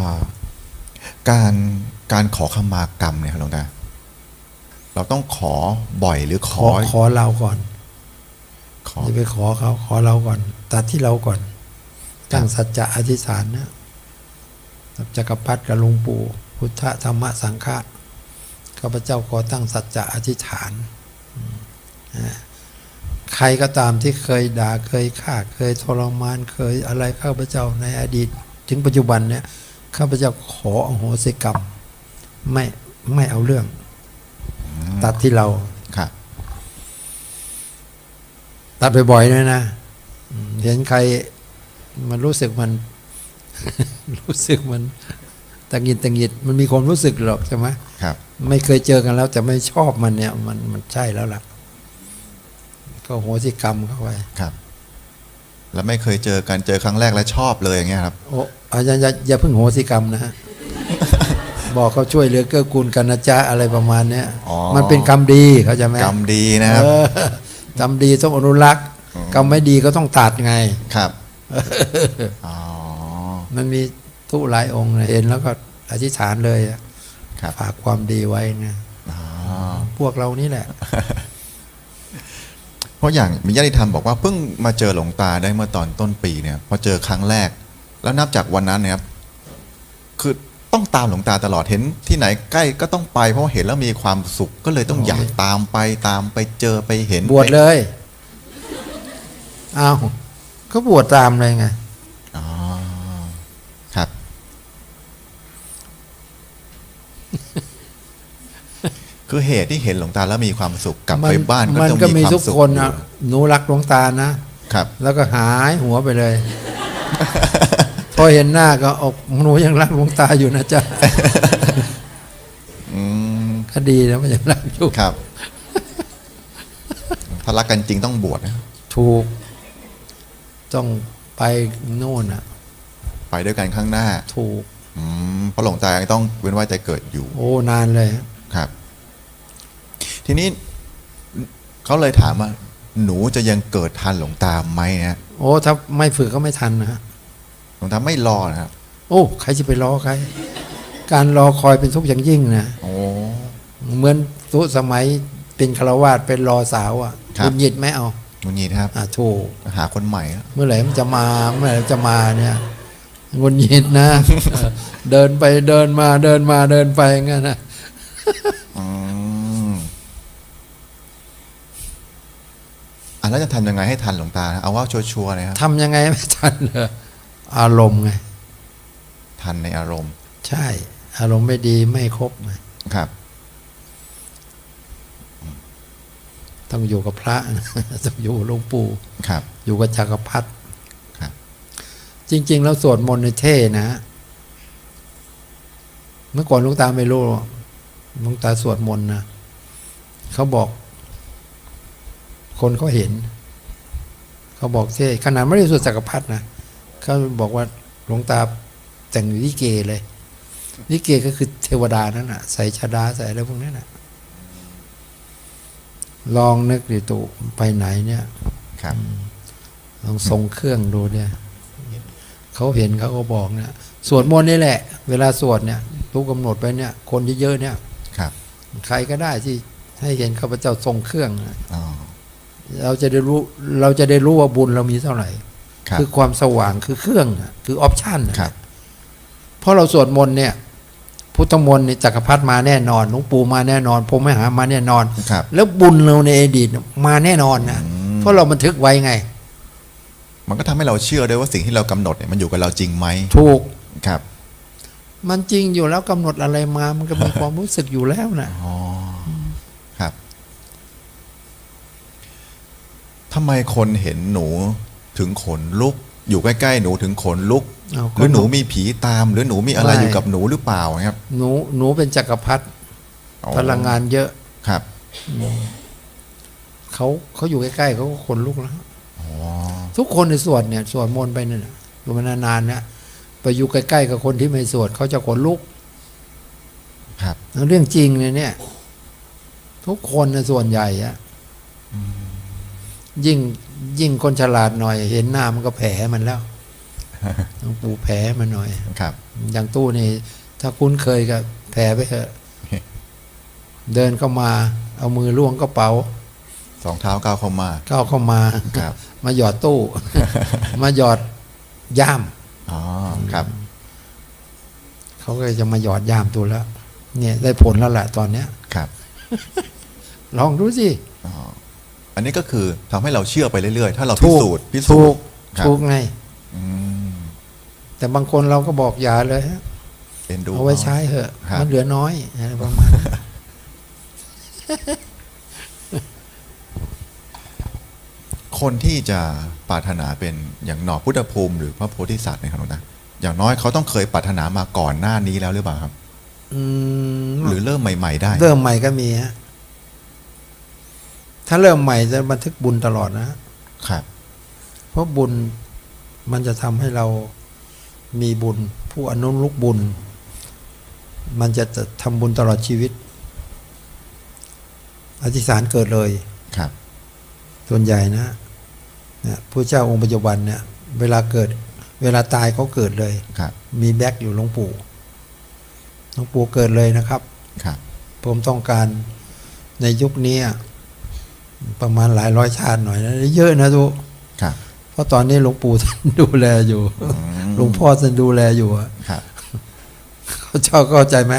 าการการขอขมากรรมเนี่ยครับหลวงตาเราต้องขอบ่อยหรือขขออขอเราก่อนขอ อย่าไปขอเขาขอเราก่อน ตัดที่เราก่อนตั้งสัจจะอธิษฐานนะจักรพรรดิกับหลวงปู่พุทธธรรมสังฆะข้าพเจ้าขอตั้งสัจจะอธิษฐานอืมอ่าใครก็ตามที่เคยด่าเคยฆ่าเคยทรมานเคยอะไรข้าพเจ้าในอดีต ถึงปัจจุบันเนี่ย ข้าพเจ้าขออโหสิกรรม ไม่ไม่เอาเรื่อง ตัดที่เราครับตัดบ่อยๆด้วยนะอืมเห็นใครมันรู้สึกมัน รู้สึกมันตังหงิดตังหงิดมันมีความรู้สึกหรอกใช่ไหมครับ ไม่เคยเจอกันแล้วแต่ไม่ชอบมันเนี่ย มันมันใช่แล้วล่ะ ก็โหสิกรรมเข้าไปครับ แล้วไม่เคยเจอกันเจอครั้งแรกแล้วชอบเลยอย่างเงี้ยครับโอ้อาอย่าอย่าอย่าเพิ่งโหสิกรรมนะฮะบอกเขาช่วยเหลือเกื้อกูลกันนะจ๊ะอะไรประมาณเนี้ยอ๋อมันเป็นกรรมดีเขาใจไหมกรรมดีนะครับเออกรรมดีต้องอนุรักษ์กรรมไม่ดีก็ต้องตัดไงครับอ๋อมันมีทุหลายองค์นะเห็นแล้วก็อธิษฐานเลยอะครับฝากความดีไว้นะอ๋อพวกเรานี่แหละ เพราะอย่างมีญาติธรรมบอกว่าเพิ่งมาเจอหลวงตาได้เมื่อตอนต้นปีเนี่ยพอเจอครั้งแรก แล้วนับจากวันนั้นเนี่ยครับคือต้องตามหลวงตาตลอดเห็นที่ไหนใกล้ก็ต้องไป เพราะว่าเห็นแล้วมีความสุขก็เลยต้องโอ้ยอยากตามไปตามไปเจอไปเห็นบวชเลยอ้าวก็บวชตามเลยไง อ๋อครับ คือเหตุที่เห็นหลวงตาแล้วมีความสุขกลับไปบ้านก็มันต้องก็มีมีความทุกสุขคนอยู่นะหนูรักหลวงตานะครับ แล้วก็หายหัวไปเลย พอเห็นหน้าก็อกหนูยังรักหลวงตาอยู่นะจ๊ะอืมก็ดีนะมันยังรักอยู่ครับถ้ารักกันจริงต้องบวชนะถูก ต้องไปโน่นอะ ไปด้วยกันข้างหน้า ถูกอืมเพราะหลวงตายังต้องเว้นว่ายใจเกิดอยู่ โอ้นานเลยครับ ทีนี้เขาเลยถามว่า หนูจะยังเกิดทันหลวงตาไหมนะโอ้ถ้าไม่ฝึกก็ไม่ทันนะฮะหลวงตาไม่รอนะครับ โอ้ใครจะไปรอใคร การรอคอยเป็นทุกข์อย่างยิ่งนะโอ้เหมือนทุสมัยเป็นฆราวาสเป็นรอสาวอะครับคุณหยิดไหมเอาหงุนงีครับอะถูกหาคนใหม่แล้วเมื่อไหร่มันจะมาเมื่อไหร่มันจะมาเนี่ยงุนหยิดนะเออเดินไปเดินมาเดินมาเดินไปงั้นนะ อืม อะแล้วจะทำยังไงให้ทันหลวงตานะเอาว่าชัวร์ๆนะครับทำยังไงไม่ทันเลยอารมณ์ไง ทันในอารมณ์ ใช่ อารมณ์ไม่ดีไม่ครบไงครับ ต้องอยู่กับพระ ต้องอยู่กับหลวงปู่ครับ อยู่กับจักรพรรดิครับ จริง ๆ แล้วสวดมนต์ในเท่นะ เมื่อก่อนหลุงตาไม่รู้หรอกหลุงตาสวดมนต์นะเขาบอก คนเขาเห็น เขาบอกเท่ขนาดไม่ได้สวดจักรพรรดินะเขาบอกว่าหลวงตาแต่งลิเกเลยลิเกก็คือเทวดานั่นน่ะใส่ชาดาใส่อะไรพวกนั้นน่ะลองนึกดิตุไปไหนเนี่ยครับลองทรงเครื่องดูเนี่ยเขาเห็นเขาก็บอกเนี่ยสวดมนต์นี่แหละ เวลาสวดเนี่ยรู้กำหนดไปเนี่ย คนเยอะๆเนี่ยครับ ใครก็ได้ที่ให้เห็นข้าพเจ้าทรงเครื่องนะอ๋อ เราจะได้รู้เราจะได้รู้ว่าบุญเรามีเท่าไหร่ครับคือความสว่างคือเครื่องน่ะคือออปชั่นน่ะครับเพราะเราสวดมนต์เนี่ย พุทธมนต์เนี่ยจักรพรรดิมาแน่นอนหลวงปู่มาแน่นอนพรหมหามาแน่นอนครับแล้วบุญเราในอดีตมาแน่นอนนะอืมเพราะเราบันทึกไว้ไง มันก็ทำให้เราเชื่อด้วยว่าสิ่งที่เรากำหนดเนี่ยมันอยู่กับเราจริงไหมถูกครับ มันจริงอยู่แล้วกำหนดอะไรมา มันก็มีความรู้สึกอยู่แล้วนะอ๋อ ครับ ทำไมคนเห็นหนูถึงขนลุก อยู่ใกล้ๆหนูถึงขนลุก เอาหรือหนูมีผีตาม หรือหนูมีอะไรอยู่กับหนูหรือเปล่าครับหนูหนูเป็นจักรพรรดิอ๋อพลังงานเยอะ ครับเขาเขาอยู่ใกล้ๆเขาก็ขนลุกแล้ว อ๋อทุกคนในสวดเนี่ยสวดมนต์ไปเนี่ยอยู่มานานๆเนี่ยไปอยู่ใกล้ๆกับคนที่ไม่สวดเขาจะขนลุกครับ เรื่องจริงเลยเนี่ย ทุกคนในส่วนใหญ่อะ ยิ่งยิ่งคนฉลาดหน่อย เห็นหน้ามันก็แผลมันแล้วหลวงปู่แผลมาหน่อยครับ อย่างตู้นี่ ถ้าคุ้นเคยกับแผลไปเถอะ เดินเข้ามา เอามือล่วงกระเป๋าสองเท้าก้าวเข้ามาก้าวเข้ามาครับ มาหยอดตู้ มาหยอดย่ามอ๋อครับ เขาก็จะมาหยอดย่ามตัวแล้ว เนี่ย ได้ผลแล้วแหละตอนเนี้ยครับ ลองดูสิ อ๋ออันนี้ก็คือทำให้เราเชื่อไปเรื่อยๆ ถ้าเราพิถูกสูจน์พิสูถูจกน์ครับถูกไง อืมแต่บางคนเราก็บอกอย่าเลยฮะเอ็นดู เอาไว้ใช้เถอะ ครับ มันเหลือน้อยอะไรประมาณนั้นคนที่จะปรารถนาเป็นอย่างหนอพุทธภูมิหรือพระโพธิสัตว์เนี่ยครับหลวงตาอย่างน้อยเขาต้องเคยปรารถนามาก่อนหน้านี้แล้วหรือเปล่าครับ อืมหรือเริ่มใหม่ ๆ ได้ เริ่มใหม่ก็มีฮะ ถ้าเริ่มใหม่จะบันทึกบุญตลอดนะ ครับ เพราะบุญมันจะทำให้เรามีบุญ ผู้อนุรุกบุญ มันจะจะทำบุญตลอดชีวิต อธิษฐานเกิดเลย ครับ ส่วนใหญ่นะเนี่ยผู้เจ้าองค์ปัจจุบันเนี่ย เวลาเกิด เวลาตายเขาเกิดเลยครับ มีแบ็กอยู่หลวงปู่หลวงปู่เกิดเลยนะครับ ครับ ผมต้องการในยุคนี้อะ ประมาณหลายร้อยชาติหน่อยนะเยอะนะทุกครับเพราะตอนนี้หลวงปู่ท่านดูแลอยู่อืมหลวงพ่อท่านดูแลอยู่อะครับเขาเจ้าเข้าใจไหม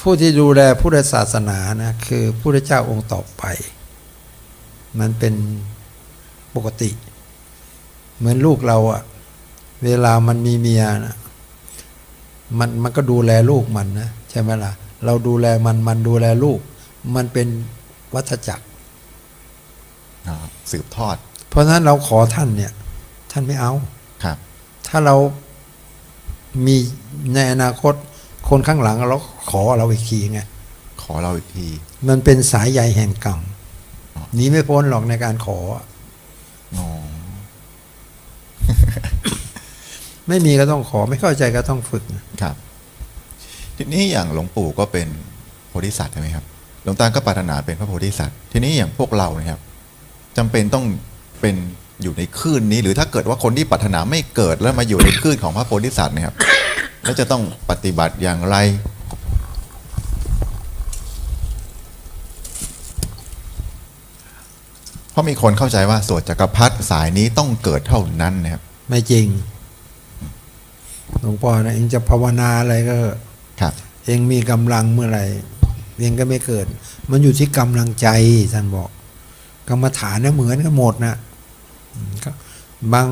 ผู้ที่ดูแลพุทธศาสนานะคือพระเจ้าองค์ต่อไป มันเป็นปกติ เหมือนลูกเราอะเวลามันมีเมียนะมันมันก็ดูแลลูกมันนะใช่ไหมล่ะ เราดูแลมันมันดูแลลูก มันเป็นวัฏจักรอ๋อ สืบทอด เพราะฉะนั้นเราขอท่านเนี่ย ท่านไม่เอาครับ ถ้าเรามีในอนาคตคนข้างหลังเราขอเราอีกทีไงขอเราอีกที มันเป็นสายใยแห่งกรรมอ๋อหนีไม่พ้นหรอกในการขออ๋อไม่มีก็ต้องขอไม่เข้าใจก็ต้องฝึกครับ ทีนี้อย่างหลวงปู่ก็เป็นโพธิสัตว์ใช่ไหมครับ หลวงตาก็ปรารถนาเป็นพระโพธิสัตว์ ทีนี้อย่างพวกเราเนี่ยครับ จำเป็นต้องเป็นอยู่ในคลื่นนี้ หรือถ้าเกิดว่าคนที่ปรารถนาไม่เกิดแล้วมาอยู่ในคลื่นของพระโพธิสัตว์เนะครับแล้วจะต้องปฏิบัติอย่างไร เพราะมีคนเข้าใจว่าสวดจักรพรรดิสายนี้ต้องเกิดเท่านั้นนะครับ ไม่จริงหลวงพ่อนะเองจะภาวนาอะไรก็ครับเองมีกำลังเมื่อไหร่เองก็ไม่เกิด มันอยู่ที่กำลังใจท่านบอก กรรมฐานเนี่ยเหมือนกันหมดนะอืมก็บาง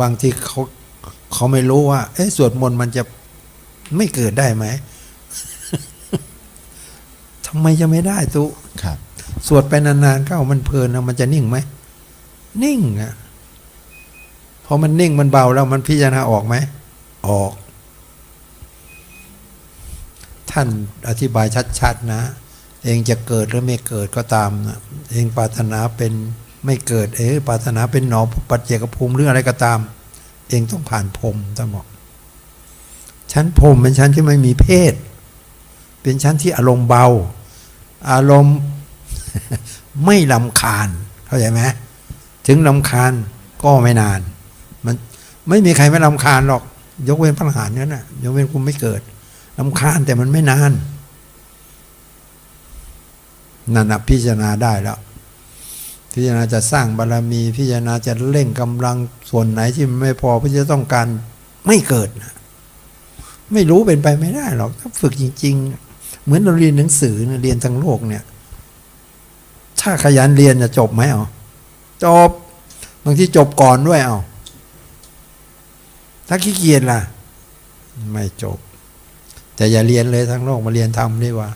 บางที่เขาเขาไม่รู้ว่า เอ๊ะสวดมนต์มันจะไม่เกิดได้ไหมทำไมจะไม่ได้ตุครับ สวดไปนานๆเข้ามันเพลินนะมันจะนิ่งไหม นิ่งอะพอมันนิ่งมันเบาแล้วมันพิจารณาออกไหม ออก ท่านอธิบายชัดๆนะ เองจะเกิดหรือไม่เกิดก็ตามนะเองปรารถนาเป็นไม่เกิด เออปรารถนาเป็นหนอปัจเจกภูมิหรืออะไรก็ตาม เองต้องผ่านพรมท่านบอกชั้นพรมเป็นชั้นที่ไม่มีเพศ เป็นชั้นที่อารมณ์เบา อารมณ์ไม่ลำคาญเข้าใจไหมถึงลำคาญก็ไม่นาน มันไม่มีใครไม่ลำคาญหรอก ยกเว้นพระหันต์นั่นนะยกเว้นคุณไม่เกิดลำคาญแต่มันไม่นาน นั่นพิจารณาได้แล้ว พิจารณาจะสร้างบารรมี พิจารณาจะเร่งกำลังส่วนไหนที่ไม่พอเพื่อจะต้องการไม่เกิดนะไม่รู้เป็นไปไม่ได้หรอกถ้าฝึกจริง ๆ เหมือนเราเรียนหนังสือเรียนทั้งโลกเนี่ย ถ้าขยันเรียนจะจบไหมเอาจบบางทีจบก่อนด้วยเอาถ้าขี้เกียจล่ะ ไม่จบ แต่อย่าเรียนเลยทั้งโลกมาเรียนทำดีกว่า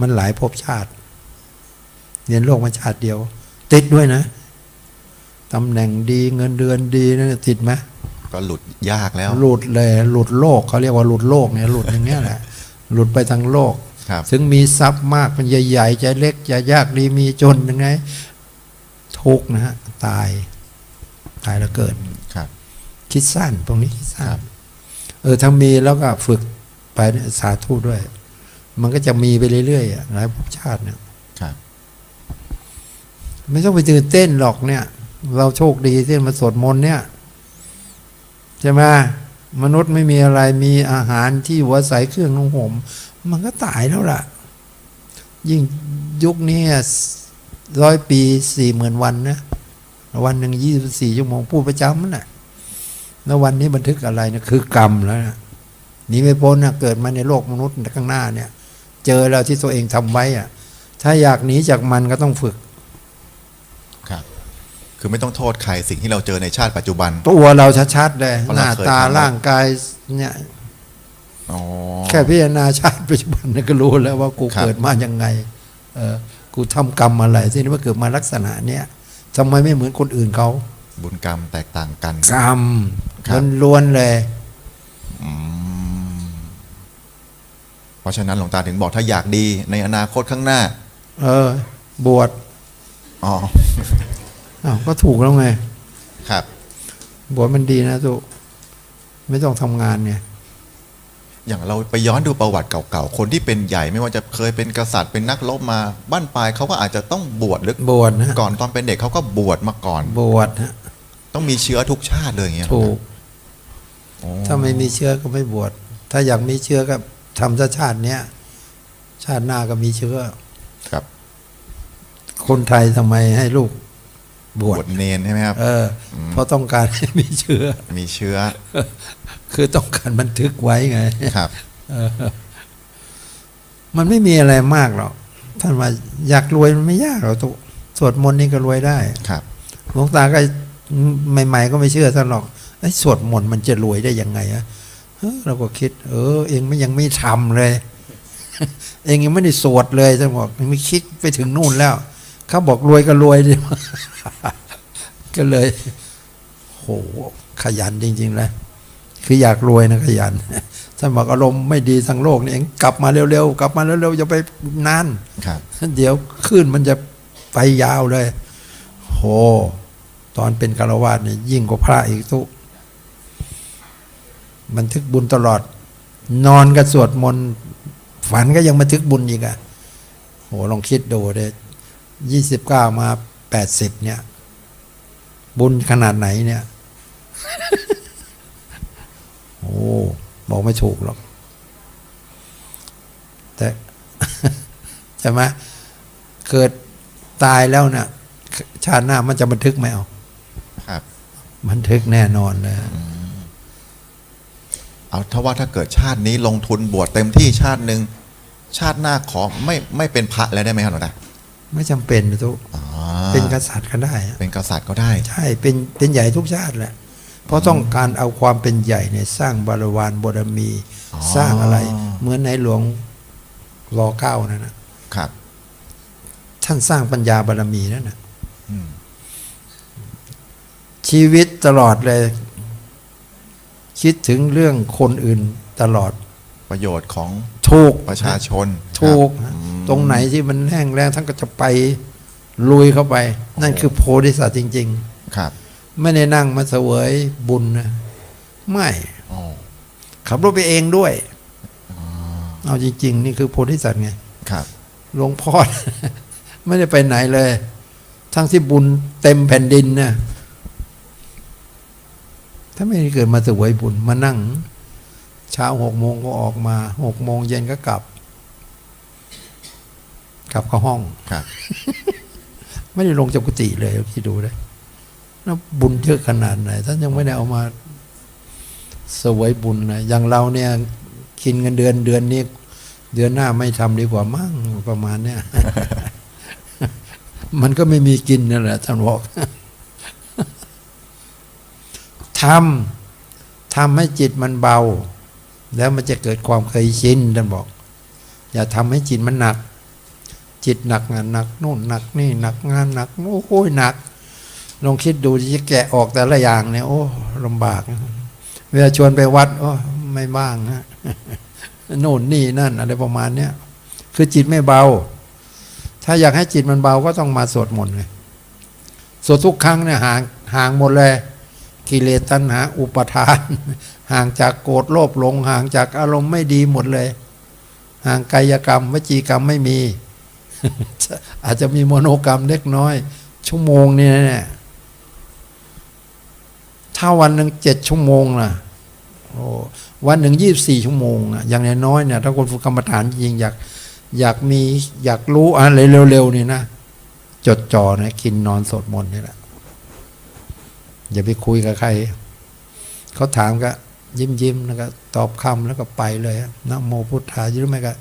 มันหลายภพชาติ เรียนโลกมาชาติเดียว ติดด้วยนะตำแหน่งดีเงินเดือนดีนะติดไหมก็หลุดยากแล้ว หลุดเลย หลุดโลกเขาเรียกว่าหลุดโลกเนี่ยหลุดอย่างเงี้ยแหละหลุดไปทั้งโลกครับถึงมีทรัพย์มากเป็นใหญ่ๆใจเล็กจะยากดีมีจนยังไง ทุกข์นะฮะ ตาย ตายแล้วเกิดครับ คิดสั้นตรงนี้คิดสั้ครันบเออถ้ามีแล้วก็ฝึกไปเนี่ยสาธุด้วย มันก็จะมีไปเรื่อยๆอะหลายภพชาติเนี่ยครับ ไม่ต้องไปตื่นเต้นหรอกเนี่ย เราโชคดีที่มาสวดมนต์เนี่ยใช่ไหมมนุษย์ไม่มีอะไรมีอาหารที่หัวใสเครื่องนุ่งห่มมันก็ตายแล้วล่ะ ยิ่งยุคนี้ร้อยปีสี่หมื่นวันนะวันหนึ่งยี่สิบสี่ชั่วโมงพูดประจำนั่นแหละแล้ววันนี้บันทึกอะไรนะคือกรรมแล้วนะหนีไม่พ้นนะเกิดมาในโลกมนุษย์ข้างหน้าเนี่ย เจอแล้วที่ตัวเองทำไว้อะถ้าอยากหนีจากมันก็ต้องฝึก คือไม่ต้องโทษใครสิ่งที่เราเจอในชาติปัจจุบัน ตัวเราชัดๆเลยเพราะหเราน้าเคยตาทำมาร่างกายเนี่ย อ๋อ แค่พิจารณาชาติปัจจุบันเนี่ยก็รู้แล้วว่ากูครับ เกิดมายังไง เออกูทำกรรมอะไรที่นี่ว่าเกิดมาลักษณะเนี้ยทำไมไม่เหมือนคนอื่นเขาบุญกรรมแตกต่างกัน กรรมครับ ล้วนๆเลย อืมเพราะฉะนั้นหลวงตาถึงบอกถ้าอยากดีในอนาคตข้างหน้า เออ บวชอ๋อ อ้าวก็ถูกแล้วไง ครับบวชมันดีนะตุไม่ต้องทำงานเนี่ยอย่างเราไปย้อนดูประวัติเก่าๆ คนที่เป็นใหญ่ไม่ว่าจะเคยเป็นกษัตริย์เป็นนักรบมาบ้านปลายเขาก็อาจจะต้องบวชหรือบวชนะก่อนตอนเป็นเด็กเขาก็บวชมาก่อน บวชฮะต้องมีเชื้อทุกชาติเลยอย่างเงี้ยถูกโอ้ถ้าไม่มีเชื้อก็ไม่บวชถ้าอยากมีเชื้อก็ทำซะชาติเนี้ยชาติหน้าก็มีเชื้อครับ คนไทยทำไมให้ลูก บบววชชเนนใช่ไหมครับเอออ เพราะต้องการให้มีเชื้อ มีเชื้อ คือต้องการบันทึกไว้ไงครับมันไม่มีอะไรมากหรอกท่านว่าอยากรวยมันไม่ยากหรอกตุสวดมนต์นี่ก็รวยได้ครับหลวงตาก็ใหม่ ๆ ก็ไม่เชื่อท่านหรอกไอ้สวดมนต์มันจะรวยได้ยังไงอะเฮ้อเราก็คิด เออ เองไม่ยังไม่ทำเลย เองยังไม่ได้สวดเลยท่านบอกยังไม่คิดไปถึงนู่นแล้ว เขาบอกรวยก็รวยดิก็เลยโหขยันจริงๆเลยคืออยากรวยนะขยันท่านบอกอารมณ์ไม่ดีทั้งโลกนี่เองกลับมาเร็วๆกลับมาเร็วๆอย่าไปนานครับเดี๋ยวขึ้นมันจะไปยาวเลยโหตอนเป็นคารวาสเนี่ยยิ่งกว่าพระอีกทุกบันทึกบุญตลอด นอนก็สวดมนต์ฝันก็ยังบันทึกบุญอีกอะโหลองคิดดูเลย ยี่สิบเก้ามาแปดสิบเนี่ย บุญขนาดไหนเนี่ย โอ้บอกไม่ถูกหรอก แต่ใช่ไหมเกิดตายแล้วนะ่ะ ชาติหน้ามันจะบันทึกไหมเอาครับ บันทึกแน่นอนเลยเอาถ้าว่าถ้าเกิดชาตินี้ลงทุนบวชเต็มที่ชาติหนึ่งชาติหน้าขอไม่ไม่เป็นพระแล้วได้ไหมครับหลวงตา ไม่จำเป็นนะทุกอ๋อเป็นกษัตริย์ก็ได้อะเป็นกษัตริย์ก็ได้ ใช่ เป็นเป็นใหญ่ทุกชาติแหละ เพราะต้องการเอาความเป็นใหญ่เนี่ยสร้างบารวานบารมีอ๋อสร้างอะไร เหมือนในหลวงรอเก้านั่นนะครับ ท่านสร้างปัญญาบารมีนั่นนะอืมชีวิตตลอดเลย คิดถึงเรื่องคนอื่นตลอดประโยชน์ของถูกประชาชนถูกครับอืม ตรงไหนที่มันแห้งแล้งท่านก็จะไปลุยเข้าไป นั่นคือโพธิสัตว์จริงครับๆไม่ได้นั่งมาเสวยบุญนะไม่อ๋อขับรถไปเองด้วยเอาจริง ๆ นี่คือโพธิสัตว์ไงครับหลวงพ่อไม่ได้ไปไหนเลย ทั้งที่บุญเต็มแผ่นดินนะถ้าไม่ได้เกิดมาเสวยบุญมานั่ง เช้าหกโมงก็ออกมาหกโมงเย็นก็กลับ กลับเข้าห้องครับ ไม่ได้ลงจากกุฏิเลยคิดดูเลยแล้วบุญเยอะขนาดไหนท่านยังไม่ได้เอามาเสวยบุญนะอย่างเราเนี่ยกินเงินเดือนเดือนนี้ เดือนหน้าไม่ทำดีกว่ามั่งประมาณเนี้ยมันก็ไม่มีกินนั่นแหละท่านบอกทำทำให้จิตมันเบา แล้วมันจะเกิดความเคยชินท่านบอก อย่าทำให้จิตมันหนัก จิตหนักงานหนักนู่นหนักนี่หนักงานหนักโอ้โหหนักลองคิดดูจะแกะออกแต่ละอย่างเนี่ยโอ้ลำบากเวลาชวนไปวัดโอ้ไม่บ้างนะโน่นนี่นั่น อะไรประมาณเนี้ยคือจิตไม่เบา ถ้าอยากให้จิตมันเบาก็ต้องมาสวดมนต์เลยสวดทุกครั้งเนี่ยห่างห่างหมดเลยกิเลสตัณหา อุปทาน ห่างจากโกรธโลภหลง ห่างจากอารมณ์ไม่ดีหมดเลย ห่างกายกรรมวจีกรรมไม่มี อาจจะมีโมโนกรรมเล็กน้อย ชั่วโมงเนี่ยเนี่ยถ้าวันหนึ่งเจ็ดชั่วโมงนะโอ้วันหนึ่งยี่บสี่ชั่วโมงนะอย่างน้อยๆเนี่ยถ้าคนฝึกกรรมฐานจริงอยากอยากมีอยากรู้อะไรเร็วๆนี่นะจดจ่อนะกินนอนสดมนนี่แหละอย่าไปคุยกับใคร เขาถามก็ยิ้มยิ้มๆแล้วก็ตอบคำแล้วก็ไปเลยนะโมพุทธายหรือไม่ก็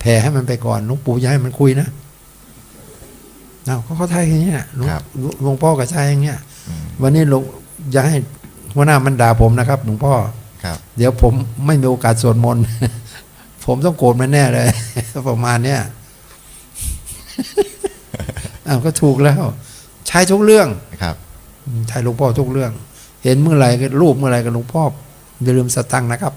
แผ่ให้มันไปก่อนหลวงปู่อย่าให้มันคุยนะ เอาเขาเขาทายอย่างเงี้ยหลวงครับหลวงพ่อก็ใช่อย่างเงี้ยอืมวันนี้หลวงอย่าให้หัวหน้ามันด่าผมนะครับหลวงพ่อครับเดี๋ยวผมไม่มีโอกาสสวดมนต์ผมต้องโกรธมันแน่เลยประมาณเนี้ยอ้าวก็ถูกแล้ว ใช้ทุกเรื่องครับใช้หลวงพ่อทุกเรื่อง เห็นเมื่อไหร่ก็รูปเมื่อไหร่ก็หลวงพ่ออย่าลืมสตังค์นะครับ